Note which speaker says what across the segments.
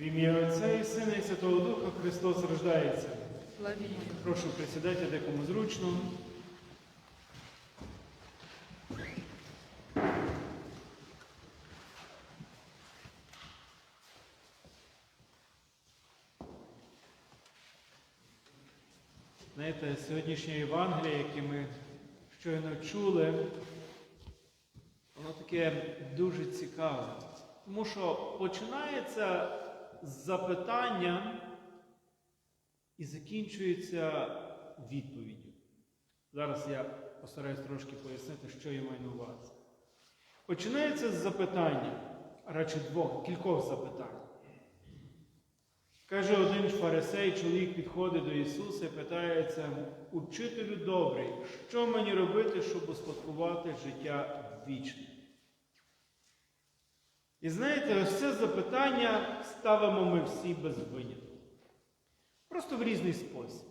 Speaker 1: В ім'я Отця і Сина і Святого Духа Христос рождається. Прошу присідайте, де кому зручно. Знаєте, сьогоднішнє Євангеліє, яке ми щойно чули, воно таке дуже цікаве. Тому що починається з запитання і закінчується відповіддю. Зараз я постараюсь трошки пояснити, що я маю на увазі. Починається з запитання, радше двох, кількох запитань. Каже один фарисей, чоловік підходить до Ісуса і питається, учителю добрий, що мені робити, щоб успадкувати життя вічне? І знаєте, ось це запитання ставимо ми всі без винятку. Просто в різний спосіб.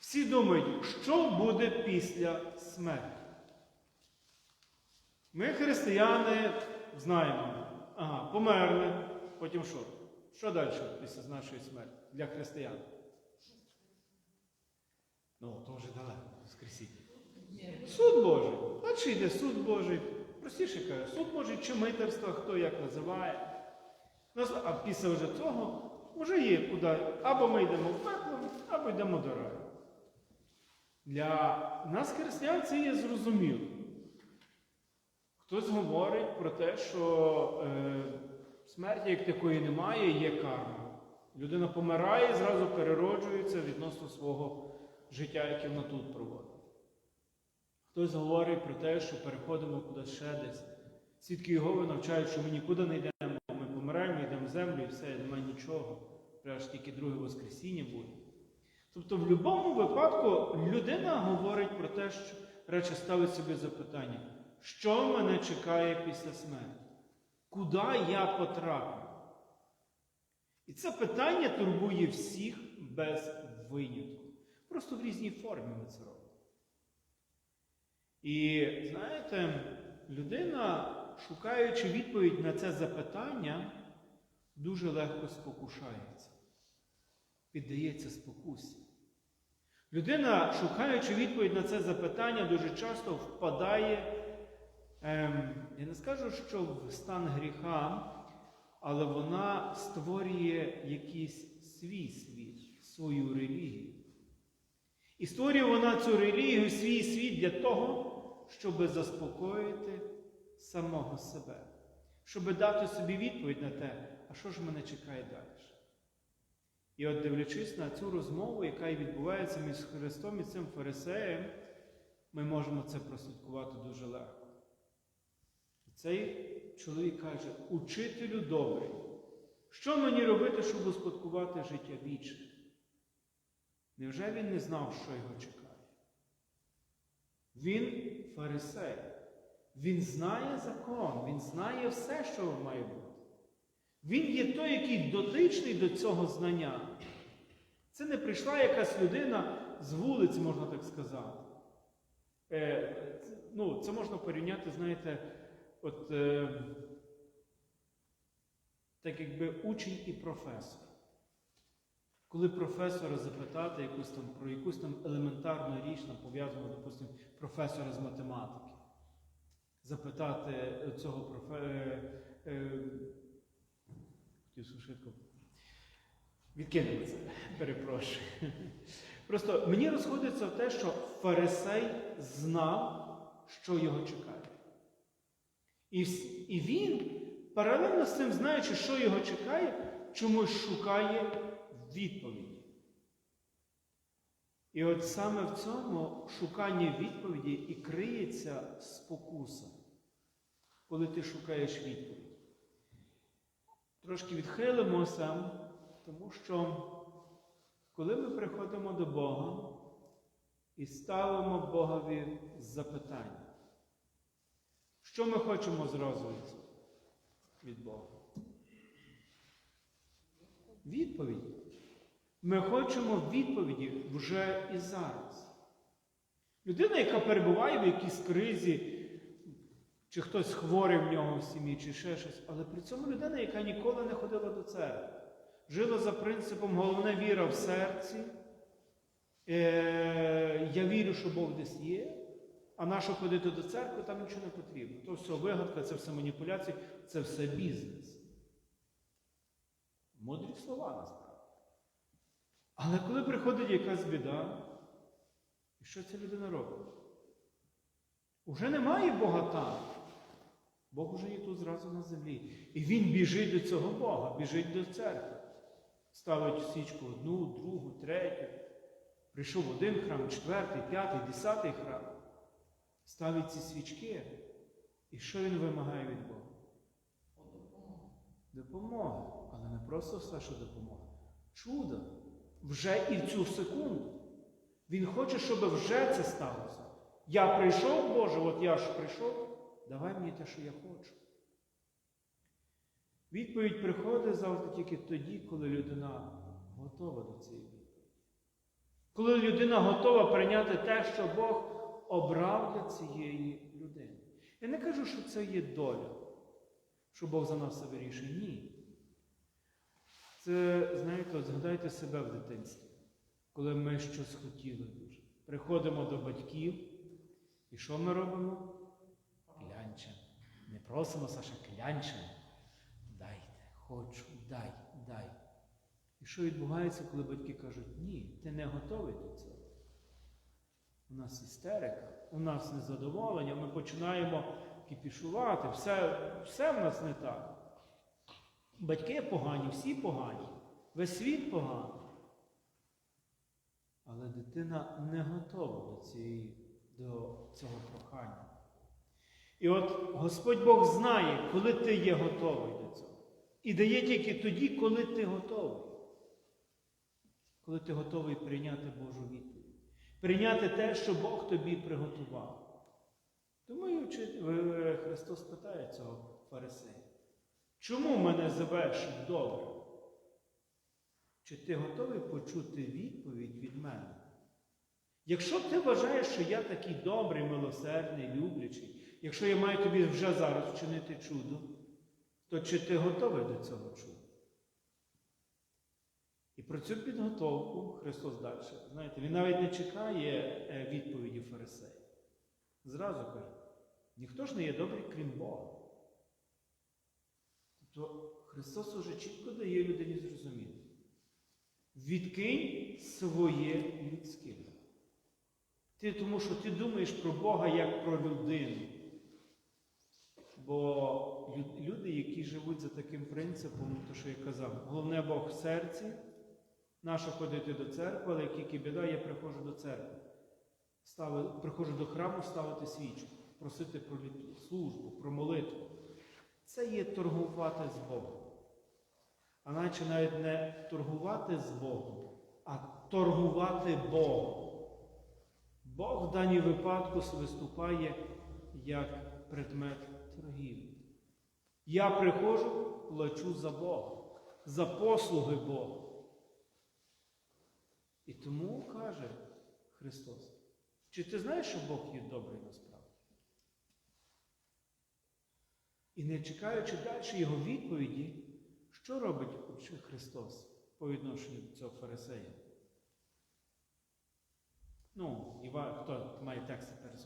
Speaker 1: Всі думають, що буде після смерті. Ми, християни, знаємо, ага, померли, потім що? Що далі після нашої смерті для християн? Ну, то вже далеко, Воскресіння. Суд Божий. Далі йде суд Божий. Простіше каже, суд Божий чи хто як називає. А після вже цього вже є куди. Або ми йдемо в пекло, або йдемо до раю. Для нас, християн, це є зрозуміло. Хтось говорить про те, що е, смерті як такої немає, є карма. Людина помирає і зразу перероджується відносно свого життя, яке вона тут проводить. Хтось говорить про те, що переходимо кудись ще десь. Свідки Єгови навчають, що ми нікуди не йдемо, ми помираємо, йдемо в землю і все, немає нічого. Аж тільки друге Воскресіння буде. Тобто, в будь-якому випадку людина говорить про те, що речі ставить собі запитання, що мене чекає після смерті? Куди я потраплю? І це питання турбує всіх без винятку. Просто в різній формі ми це робимо. І знаєте, людина, шукаючи відповідь на це запитання, дуже легко спокушається, піддається спокусі. Людина, шукаючи відповідь на це запитання, дуже часто впадає, ем, я не скажу, що в стан гріха, але вона створює якийсь свій світ, свою релігію. І створює вона цю релігію, свій світ для того, щоб заспокоїти самого себе, щоб дати собі відповідь на те, а що ж мене чекає далі. І от дивлячись на цю розмову, яка відбувається між Христом і цим фарисеєм, ми можемо це прослідкувати дуже легко. Цей чоловік каже, учителю добрий, що мені робити, щоб успадкувати життя вічне? Невже він не знав, що його чекає? Він фарисей. Він знає закон, він знає все, що має бути. Він є той, який дотичний до цього знання. Це не прийшла якась людина з вулиці, можна так сказати. Е, ну, Це можна порівняти, знаєте, от, е, так якби учень і професор. Коли професора запитати якусь там, про якусь там елементарну річ, пов'язану, допустимо, професора з математики, запитати цього професора. Е, е, хотів. Відкинемо це, перепрошую. Просто мені розходиться в те, що Фарисей знав, що його чекає. І, він, паралельно з цим, знаючи, що його чекає, чомусь шукає відповіді. І от саме в цьому шуканні відповіді і криється спокуса, коли ти шукаєш відповідь. Трошки відхилимося, тому що коли ми приходимо до Бога і ставимо Богові запитання, що ми хочемо зразу від Бога? Відповіді. Ми хочемо відповіді вже і зараз. Людина, яка перебуває в якійсь кризі, чи хтось хворий в нього в сім'ї, чи ще щось. Але при цьому людина, яка ніколи не ходила до церкви, жила за принципом головне віра в серці. Е, я вірю, що Бог десь є. А нащо ходити до церкви, там нічого не потрібно. То все вигадка, це все маніпуляції, це все бізнес. Мудрі слова насправді. Але коли приходить якась біда, і що ця людина робить? Уже немає Бога там. Бог уже є тут зразу на землі. І він біжить до цього Бога, біжить до церкви. Ставить свічку одну, другу, третю. Прийшов один храм, четвертий, п'ятий, десятий храм. Ставить ці свічки. І що він вимагає від Бога? Допомоги. Але не просто все, що допомога. Чудо. Вже і в цю секунду. Він хоче, щоб вже це сталося. Я прийшов, Боже, от я ж прийшов, давай мені те, що я хочу. Відповідь приходить завжди тільки тоді, коли людина готова до цієї відповіді. Коли людина готова прийняти те, що Бог обрав для цієї людини. Я не кажу, що це є доля, що Бог за нас все вирішує. Ні. Це, знаєте, згадайте себе в дитинстві, коли ми щось хотіли дуже. Приходимо до батьків, і що ми робимо? Клянчимо. Не просимо Саша, клянчимо. Дайте, хочу, дай, дай. І що відбувається, коли батьки кажуть, ні, ти не готовий до цього. У нас істерика, у нас незадоволення, ми починаємо кіпішувати, все, все в нас не так. Батьки погані, всі погані, весь світ поганий. Але дитина не готова до, цієї, до цього прохання. І от Господь Бог знає, коли ти є готовий до цього. І дає тільки тоді, коли ти готовий. Коли ти готовий прийняти Божу відповідь. Прийняти те, що Бог тобі приготував. Тому Христос питає цього фарисея. Чому мене зовеш добре? Чи ти готовий почути відповідь від мене? Якщо ти вважаєш, що я такий добрий, милосердний, люблячий, якщо я маю тобі вже зараз вчинити чудо, то чи ти готовий до цього чуда? І про цю підготовку Христос далі. Знаєте, Він навіть не чекає е, відповіді фарисея. Зразу каже, ніхто ж не є добрий, крім Бога. Тобто Христос уже чітко дає людині зрозуміти. Відкинь своє людське. Ти тому що ти думаєш про Бога як про людину. Бо люди, які живуть за таким принципом, то що я казав, головне Бог в серці, наше ходити до церкви, але як тільки біда, я приходжу до церкви. Стави, приходжу до храму ставити свічку, просити про службу, про молитву. Це є торгувати з Богом. А наче навіть не торгувати з Богом, а торгувати Богом. Бог в даній випадку виступає як предмет торгівлі. Я приходжу, плачу за Бога, за послуги Бога. І тому каже Христос, чи ти знаєш, що Бог є добрий насправді? І не чекаючи далі його відповіді, що робить Христос по відношенню до цього фарисея? Ну, Іва, хто має текст перед?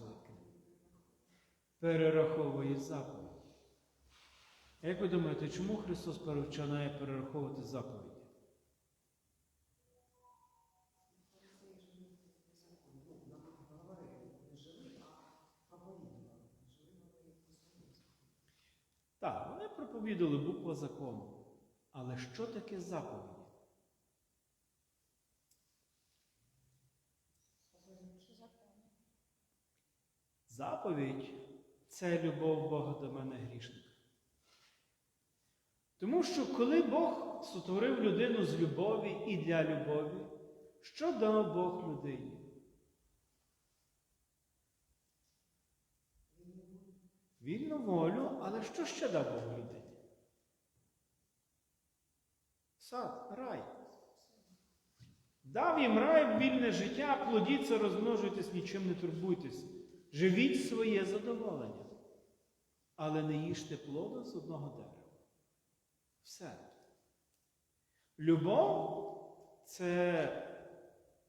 Speaker 1: Перераховує заповідь. А як ви думаєте, чому Христос починає перераховувати заповіді? Так, вони проповідали буква закону. Але що таке заповіді? Заповідь це любов Бога до мене грішника. Тому що коли Бог сотворив людину з любові і для любові, що дав Бог людині? Вільну волю, але що ще дав Бог людині? Сад, рай. Дав їм рай вільне життя, плодіться, розмножуйтесь, нічим не турбуйтесь. Живіть своє задоволення. але не їжте плоду з одного дерева. Все. Любов це,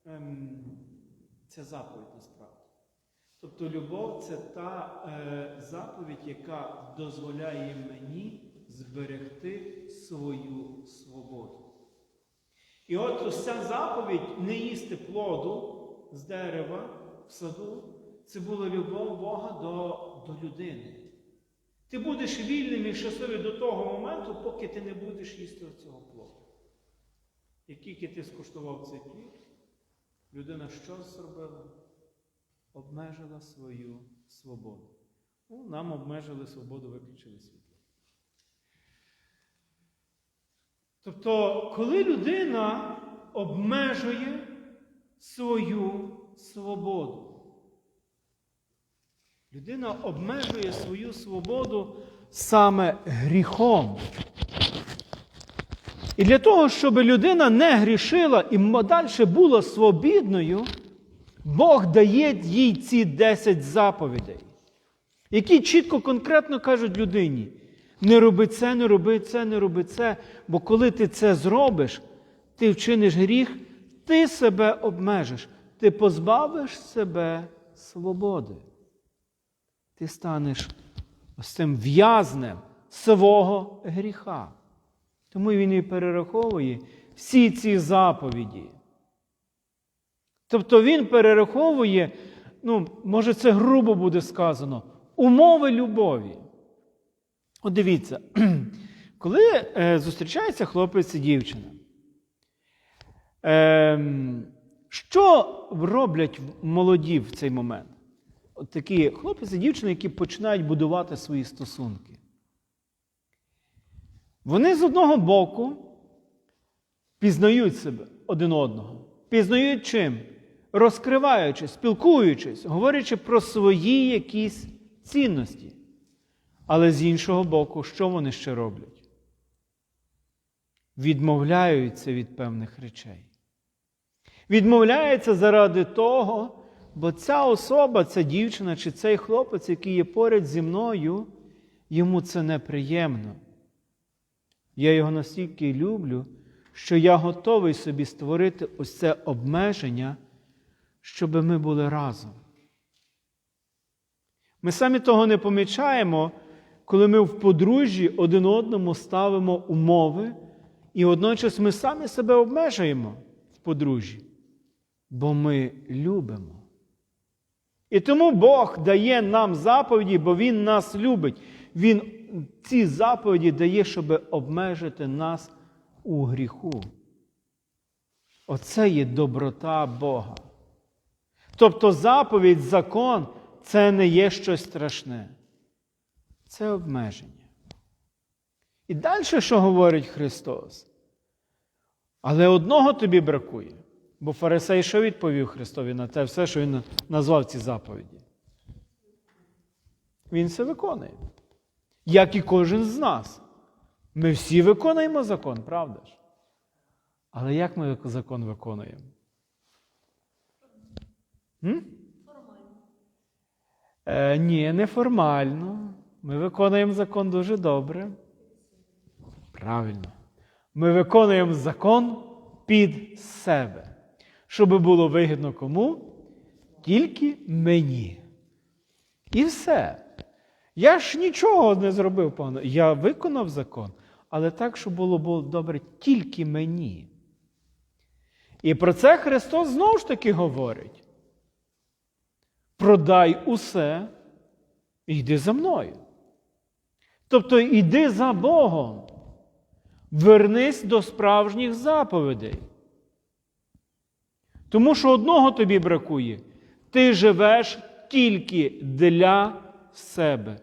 Speaker 1: ем, це заповідь насправді. Тобто любов це та е, заповідь, яка дозволяє мені зберегти свою свободу. І от ось ця заповідь не їсти плоду з дерева в саду, це була любов Бога до, до людини. Ти будеш вільним і щасливим до того моменту, поки ти не будеш їсти цього плоду. Як тільки ти скуштував цей плід, людина що зробила? Обмежила свою свободу. Ну, нам обмежили свободу, виключили світло. Тобто, коли людина обмежує свою свободу, людина обмежує свою свободу саме гріхом. І для того, щоб людина не грішила і далі була свобідною, Бог дає їй ці 10 заповідей, які чітко, конкретно кажуть людині: не роби це, не роби це, не роби це, бо коли ти це зробиш, ти вчиниш гріх, ти себе обмежиш, ти позбавиш себе свободи. Ти станеш ось цим в'язнем свого гріха. Тому він і перераховує всі ці заповіді. Тобто він перераховує, ну, може, це грубо буде сказано, умови любові. От дивіться, коли е, зустрічається хлопець і дівчина, е, що роблять молоді в цей момент? От такі хлопець і дівчина, які починають будувати свої стосунки. Вони з одного боку пізнають себе один одного. Пізнають чим? Розкриваючись, спілкуючись, говорячи про свої якісь цінності. Але з іншого боку, що вони ще роблять? Відмовляються від певних речей. Відмовляються заради того, бо ця особа, ця дівчина чи цей хлопець, який є поряд зі мною, йому це неприємно. Я його настільки люблю, що я готовий собі створити ось це обмеження, щоб ми були разом. Ми самі того не помічаємо, коли ми в подружжі один одному ставимо умови, і водночас ми самі себе обмежуємо в подружжі, бо ми любимо. І тому Бог дає нам заповіді, бо Він нас любить. Він ці заповіді дає, щоб обмежити нас у гріху. Оце є доброта Бога. Тобто заповідь, закон це не є щось страшне. Це обмеження. І далі, що говорить Христос? Але одного тобі бракує. Бо Фарисей що відповів Христові на те все, що він назвав ці заповіді? Він все виконує як і кожен з нас. Ми всі виконуємо закон, правда ж? Але як ми закон виконуємо? М? Е, Ні, не формально. Ми виконуємо закон дуже добре. Правильно. Ми виконуємо закон під себе, щоб було вигідно кому? Тільки мені. І все. Я ж нічого не зробив погано. Я виконав закон, але так, щоб було, було добре тільки мені. І про це Христос знову ж таки говорить. Продай усе і йди за мною. Тобто йди за Богом. Вернись до справжніх заповідей. Тому що одного тобі бракує. Ти живеш тільки для себе.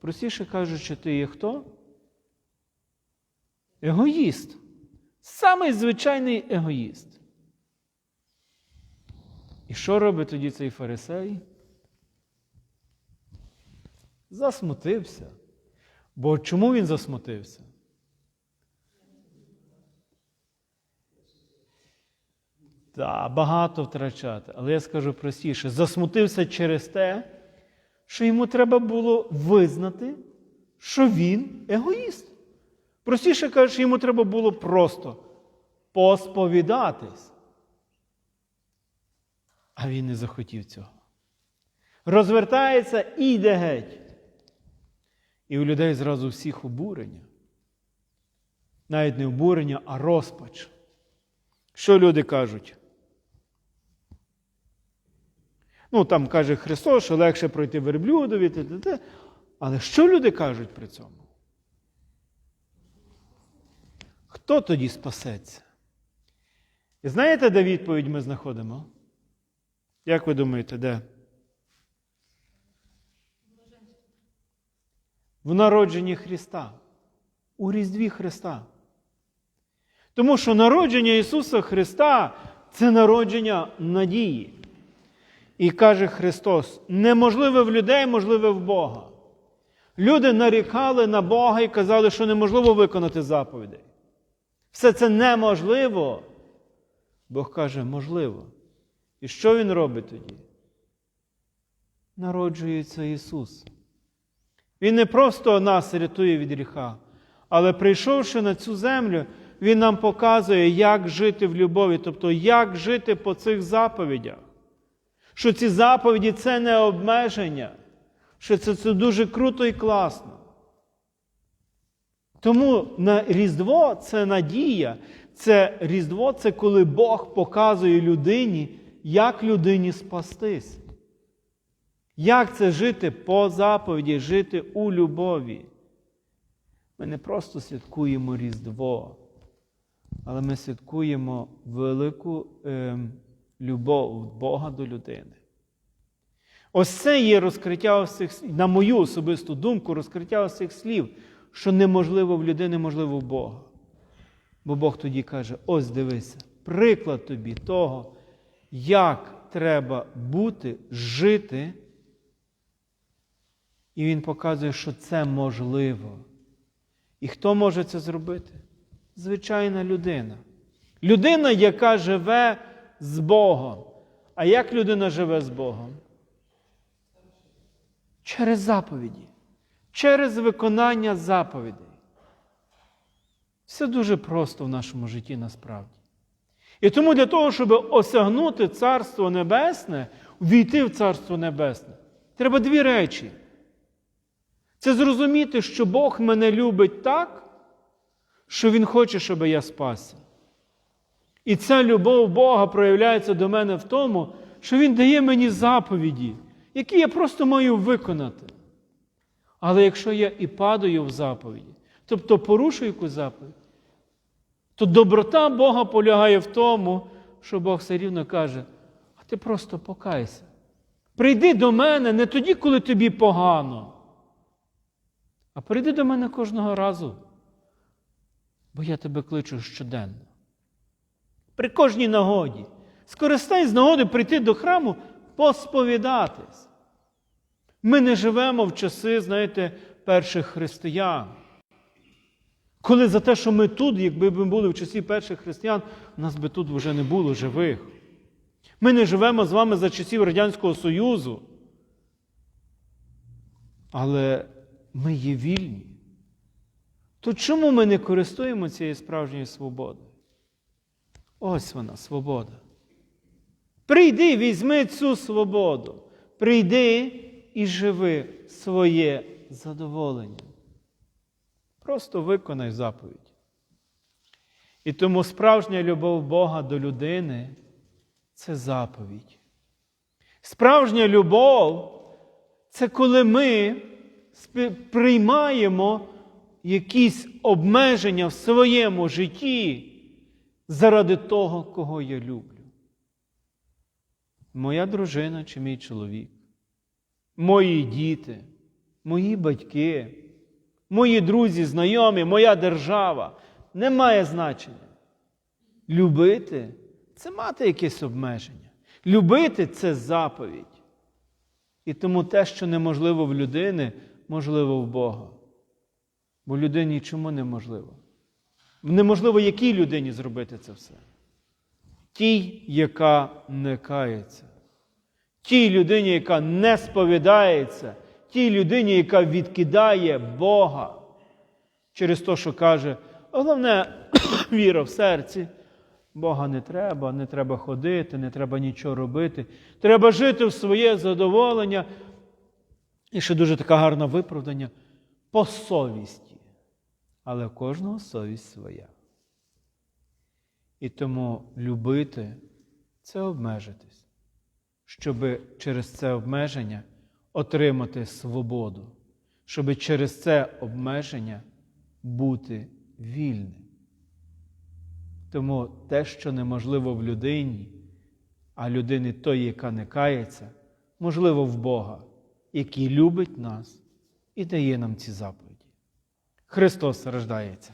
Speaker 1: Простіше кажучи, ти є хто? Егоїст. Самий звичайний егоїст. І що робить тоді цей фарисей? Засмутився. Бо чому він засмутився? Так, багато втрачати. Але я скажу простіше, засмутився через те, що йому треба було визнати що він егоїст. Простіше кажучи, йому треба було просто посповідатись. А він не захотів цього. Розвертається і йде геть. І у людей зразу всіх обурення. Навіть не обурення, а розпач. Що люди кажуть? Ну, там каже Христос, що легше пройти верблюдові, т, т, т. але що люди кажуть при цьому? Хто тоді спасеться? І знаєте, де відповідь ми знаходимо? Як ви думаєте, де? В народженні Христа, у Різдві Христа. Тому що народження Ісуса Христа це народження надії. І каже Христос: неможливе в людей, можливе в Бога. Люди нарікали на Бога і казали, що неможливо виконати заповідей. Все це неможливо. Бог каже, можливо. І що Він робить тоді? Народжується Ісус. Він не просто нас рятує від гріха, але прийшовши на цю землю, Він нам показує, як жити в любові, тобто як жити по цих заповідях. Що ці заповіді це не обмеження, що це, це дуже круто і класно. Тому на Різдво це надія, це Різдво це коли Бог показує людині, як людині спастись. Як це жити по заповіді, жити у любові? Ми не просто святкуємо Різдво, але ми святкуємо велику е, любов Бога до людини. Ось це є розкриття всіх, на мою особисту думку, розкриття всіх слів, що неможливо в людини, можливо в Бога. Бо Бог тоді каже: ось дивися, приклад тобі того, як треба бути, жити. І Він показує, що це можливо. І хто може це зробити? Звичайна людина. Людина, яка живе з Богом. А як людина живе з Богом? Через заповіді, через виконання заповідей. Все дуже просто в нашому житті насправді. І тому для того, щоб осягнути Царство Небесне, війти в Царство Небесне, треба дві речі. Це зрозуміти, що Бог мене любить так, що Він хоче, щоб я спасся. І ця любов Бога проявляється до мене в тому, що Він дає мені заповіді, які я просто маю виконати. Але якщо я і падаю в заповіді, тобто порушую якусь заповідь, то доброта Бога полягає в тому, що Бог все рівно каже, а ти просто покайся. Прийди до мене не тоді, коли тобі погано, а прийди до мене кожного разу, бо я тебе кличу щоденно. При кожній нагоді. Скористай з нагоди прийти до храму, посповідатись. Ми не живемо в часи, знаєте, перших християн. Коли за те, що ми тут, якби ми були в часі перших християн, нас би тут вже не було живих. Ми не живемо з вами за часів Радянського Союзу. Але ми є вільні. То чому ми не користуємо цією справжньою свободою? Ось вона, свобода. Прийди, візьми цю свободу. Прийди і живи своє задоволення. Просто виконай заповідь. І тому справжня любов Бога до людини це заповідь. Справжня любов це коли ми приймаємо якісь обмеження в своєму житті заради того, кого я люблю. Моя дружина чи мій чоловік, мої діти, мої батьки, мої друзі, знайомі, моя держава не має значення. Любити це мати якесь обмеження. Любити це заповідь. І тому те, що неможливо в людини, можливо в Бога. Бо людині чому неможливо? Неможливо якій людині зробити це все? Тій, яка не кається. Тій людині, яка не сповідається, тій людині, яка відкидає Бога через те, що каже, головне віра в серці. Бога не треба, не треба ходити, не треба нічого робити. Треба жити в своє задоволення. І ще дуже така гарна виправдання по совісті. Але в кожного совість своя. І тому любити це обмежитись, щоб через це обмеження отримати свободу, щоб через це обмеження бути вільним. Тому те, що неможливо в людині, а людини той, яка не кається, можливо в Бога, який любить нас і дає нам ці заповіді. Христос рождається.